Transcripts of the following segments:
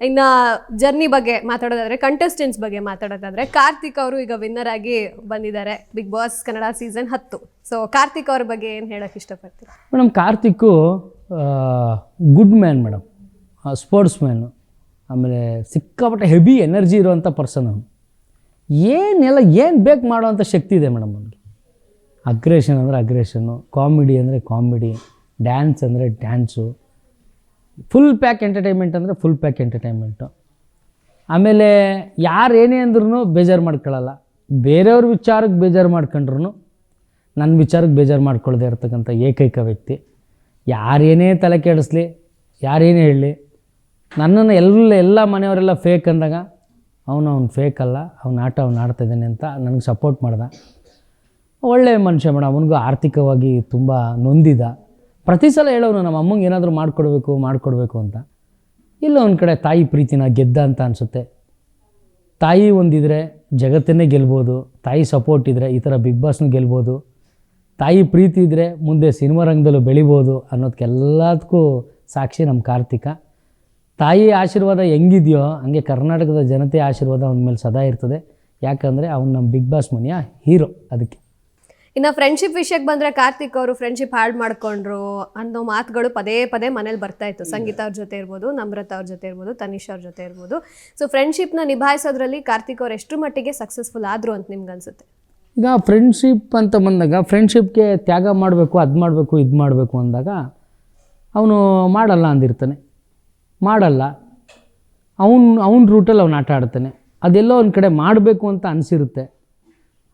ಇನ್ನ ಜರ್ನಿ ಬಗ್ಗೆ ಮಾತಾಡೋದಾದರೆ ಕಂಟೆಸ್ಟೆಂಟ್ಸ್ ಬಗ್ಗೆ ಮಾತಾಡೋದಾದರೆ, ಕಾರ್ತಿಕ್ ಅವರು ಈಗ ವಿನ್ನರ್ ಆಗಿ ಬಂದಿದ್ದಾರೆ ಬಿಗ್ ಬಾಸ್ ಕನ್ನಡ ಸೀಸನ್ ಹತ್ತು. ಸೊ ಕಾರ್ತಿಕ್ ಅವ್ರ ಬಗ್ಗೆ ಏನು ಹೇಳೋಕ್ಕೆ ಇಷ್ಟಪಡ್ತೀವಿ madam, Karthik good man madam. Sports man ಆಮೇಲೆ ಸಿಕ್ಕಾಪಟ್ಟೆ ಹೆವಿ ಎನರ್ಜಿ ಇರುವಂಥ ಪರ್ಸನ್ ಅವನು. ಏನೆಲ್ಲ, ಏನು ಬೇಕು ಮಾಡುವಂಥ ಶಕ್ತಿ ಇದೆ ಮೇಡಮ್ ಅವನಿಗೆ. ಅಗ್ರೆಷನ್ ಅಂದರೆ ಅಗ್ರೆಷನ್ನು ಕಾಮಿಡಿ ಅಂದರೆ ಕಾಮಿಡಿ ಡ್ಯಾನ್ಸ್ ಅಂದರೆ ಡ್ಯಾನ್ಸು ಫುಲ್ ಪ್ಯಾಕ್ ಎಂಟರ್ಟೈನ್ಮೆಂಟ್ ಅಂದರೆ ಫುಲ್ ಪ್ಯಾಕ್ ಎಂಟರ್ಟೈನ್ಮೆಂಟು ಆಮೇಲೆ ಯಾರು ಏನೇ ಅಂದ್ರೂ ಬೇಜಾರು ಮಾಡ್ಕೊಳ್ಳಲ್ಲ ಬೇರೆಯವ್ರ ವಿಚಾರಕ್ಕೆ ಬೇಜಾರು ಮಾಡ್ಕೊಂಡ್ರು ನನ್ನ ವಿಚಾರಕ್ಕೆ ಬೇಜಾರು ಮಾಡ್ಕೊಳ್ಳದೆ ಇರ್ತಕ್ಕಂಥ ಏಕೈಕ ವ್ಯಕ್ತಿ. ಯಾರೇನೇ ತಲೆ ಕೆಡಿಸ್ಲಿ ಯಾರೇನೇ ಹೇಳಲಿ, ನನ್ನನ್ನು ಎಲ್ಲ ಎಲ್ಲ ಮನೆಯವರೆಲ್ಲ ಫೇಕ್ ಅಂದಾಗ ಅವನು ಅವ್ನು ಫೇಕ್ ಅಲ್ಲ, ಅವ್ನ ಆಟ ಅವ್ನು ಆಡ್ತಾಯಿದ್ದಾನೆ ಅಂತ ನನಗೆ ಸಪೋರ್ಟ್ ಮಾಡ್ದ. ಒಳ್ಳೆಯ ಮನುಷ್ಯ ಮೇಡಮ್ ಅವನಿಗೂ ಆರ್ಥಿಕವಾಗಿ ತುಂಬ ನೊಂದಿದ. ಪ್ರತಿ ಸಲ ಹೇಳೋನು, ನಮ್ಮ ಅಮ್ಮಂಗೆ ಏನಾದರೂ ಮಾಡಿಕೊಡ್ಬೇಕು ಮಾಡಿಕೊಡ್ಬೇಕು ಅಂತ. ಇಲ್ಲ ಒಂದು ಕಡೆ ತಾಯಿ ಪ್ರೀತಿನ ಗೆದ್ದ ಅಂತ ಅನಿಸುತ್ತೆ. ತಾಯಿ ಒಂದಿದ್ರೆ ಜಗತ್ತನ್ನೇ ಗೆಲ್ಬೋದು, ತಾಯಿ ಸಪೋರ್ಟ್ ಇದ್ದರೆ ಈ ಥರ ಬಿಗ್ ಬಾಸ್ನೂ ಗೆಲ್ಬೋದು, ತಾಯಿ ಪ್ರೀತಿ ಇದ್ದರೆ ಮುಂದೆ ಸಿನಿಮಾ ರಂಗದಲ್ಲೂ ಬೆಳಿಬೋದು ಅನ್ನೋದಕ್ಕೆಲ್ಲದಕ್ಕೂ ಸಾಕ್ಷಿ ನಮ್ಮ ಕಾರ್ತಿಕ. ತಾಯಿ ಆಶೀರ್ವಾದ ಹೆಂಗಿದೆಯೋ, ಹಂಗೆ ಕರ್ನಾಟಕದ ಜನತೆ ಆಶೀರ್ವಾದ ಅವನ ಮೇಲೆ ಸದಾ ಇರ್ತದೆ. ಯಾಕಂದರೆ ಅವನು ನಮ್ಮ ಬಿಗ್ ಬಾಸ್ ಮನೆಯ ಹೀರೋ ಅದಕ್ಕೆ. ಇನ್ನ ಫ್ರೆಂಡ್ಶಿಪ್ ವಿಷಯಕ್ಕೆ ಬಂದರೆ ಕಾರ್ತಿಕ್ ಅವರು ಫ್ರೆಂಡ್ಶಿಪ್ ಹಾಳು ಮಾಡ್ಕೊಂಡ್ರು ಅನ್ನೋ ಮಾತುಗಳು ಪದೇ ಪದೇ ಮನೇಲಿ ಬರ್ತಾ ಇತ್ತು. ಸಂಗೀತ ಅವ್ರ ಜೊತೆ ಇರ್ಬೋದು, ನಮ್ರತ ಅವ್ರ ಜೊತೆ ಇರ್ಬೋದು, ತನಿಷ್ ಅವ್ರ ಜೊತೆ ಇರ್ಬೋದು. ಸೊ ಫ್ರೆಂಡ್ಶಿಪ್ನ ನಿಭಾಯಿಸೋದ್ರಲ್ಲಿ ಕಾರ್ತಿಕ್ ಅವ್ರು ಎಷ್ಟು ಮಟ್ಟಿಗೆ ಸಕ್ಸಸ್ಫುಲ್ ಆದರು ಅಂತ ನಿಮ್ಗೆ ಅನ್ಸುತ್ತೆ? ಈಗ ಫ್ರೆಂಡ್ಶಿಪ್ ಅಂತ ಬಂದಾಗ ಫ್ರೆಂಡ್ಶಿಪ್ಗೆ ತ್ಯಾಗ ಮಾಡಬೇಕು, ಅದು ಮಾಡಬೇಕು, ಇದು ಮಾಡಬೇಕು ಅಂದಾಗ, ಅವನು ಮಾಡಲ್ಲ ಅಂದಿರ್ತಾನೆ. ಮಾಡಲ್ಲ. ಅವನು, ಅವನ ರೂಟಲ್ಲಿ ಅವ್ನು ಆಟ ಆಡ್ತಾನೆ. ಅದೆಲ್ಲೋ ಒಂದು ಕಡೆ ಮಾಡಬೇಕು ಅಂತ ಅನಿಸಿರುತ್ತೆ.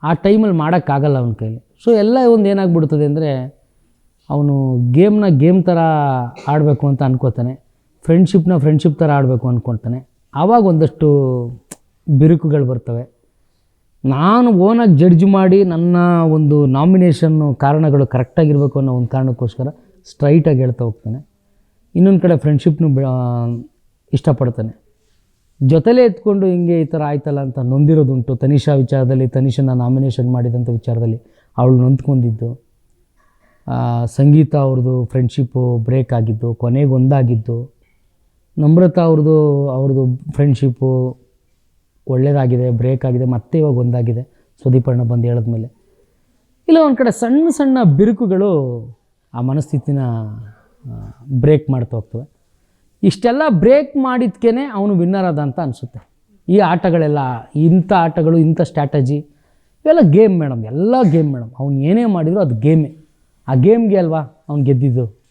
ಆ ಟೈಮಲ್ಲಿ ಮಾಡೋಕ್ಕಾಗಲ್ಲ ಅವನ ಕೈಲಿ. ಸೊ ಎಲ್ಲ ಒಂದು ಏನಾಗ್ಬಿಡ್ತದೆ ಅಂದರೆ ಅವನು ಗೇಮ್ನ ಗೇಮ್ ಥರ ಆಡಬೇಕು ಅಂತ ಅನ್ಕೋತಾನೆ. ಫ್ರೆಂಡ್ಶಿಪ್ನ ಫ್ರೆಂಡ್ಶಿಪ್ ಥರ ಆಡಬೇಕು ಅಂದ್ಕೊಳ್ತಾನೆ ಆವಾಗ ಒಂದಷ್ಟು ಬಿರುಕುಗಳು ಬರ್ತವೆ. ನಾನು ಓನಾಗಿ ಜಡ್ಜ್ ಮಾಡಿ ನನ್ನ ಒಂದು ನಾಮಿನೇಷನ್ನು ಕಾರಣಗಳು ಕರೆಕ್ಟಾಗಿರಬೇಕು ಅನ್ನೋ ಒಂದು ಕಾರಣಕ್ಕೋಸ್ಕರ ಸ್ಟ್ರೈಟಾಗಿ ಹೇಳ್ತಾ ಹೋಗ್ತಾನೆ. ಇನ್ನೊಂದು ಕಡೆ ಫ್ರೆಂಡ್ಶಿಪ್ನು ಇಷ್ಟಪಡ್ತಾನೆ. ಜೊತೆಲೇ ಎತ್ಕೊಂಡು ಹಿಂಗೆ ಈ ಥರ ಆಯ್ತಲ್ಲ ಅಂತ ನೊಂದಿರೋದುಂಟು. ತನಿಷಾ ವಿಚಾರದಲ್ಲಿ ತನಿಷನ ನಾಮಿನೇಷನ್ ಮಾಡಿದಂಥ ವಿಚಾರದಲ್ಲಿ ಅವಳು ನೊಂದ್ಕೊಂಡಿದ್ದು. ಸಂಗೀತ ಅವ್ರದ್ದು ಫ್ರೆಂಡ್ಶಿಪ್ಪು ಬ್ರೇಕ್ ಆಗಿದ್ದು ಕೊನೆಗೆ ಒಂದಾಗಿದ್ದು ನಮ್ರತಾ ಅವ್ರದ್ದು ಅವ್ರದ್ದು ಫ್ರೆಂಡ್ಶಿಪ್ಪು ಒಳ್ಳೇದಾಗಿದೆ ಬ್ರೇಕ್ ಆಗಿದೆ, ಮತ್ತೆ ಇವಾಗ ಒಂದಾಗಿದೆ. ಸುದೀಪಣ್ಣ ಬಂದು ಹೇಳಿದ್ಮೇಲೆ. ಇಲ್ಲ, ಒಂದು ಕಡೆ ಸಣ್ಣ ಸಣ್ಣ ಬಿರುಕುಗಳು ಆ ಮನಸ್ಥಿತಿನ ಬ್ರೇಕ್ ಮಾಡ್ತಾ ಹೋಗ್ತವೆ. ಇಷ್ಟೆಲ್ಲ ಬ್ರೇಕ್ ಮಾಡಿದ್ಕೇ ಅವನು ವಿನ್ನರ್ ಆದ ಅಂತ ಅನಿಸುತ್ತೆ. ಈ ಆಟಗಳೆಲ್ಲ, ಇಂಥ ಆಟಗಳು, ಇಂಥ ಸ್ಟ್ರಾಟಜಿ ಇವೆಲ್ಲ ಗೇಮ್ ಮೇಡಮ್ ಎಲ್ಲ ಗೇಮ್ ಮೇಡಮ್ ಅವ್ನು ಏನೇ ಮಾಡಿದರೂ ಅದು ಗೇಮೇ ಆ ಗೇಮ್ಗೆ ಅಲ್ವಾ ಅವ್ನು ಗೆದ್ದಿದ್ದು?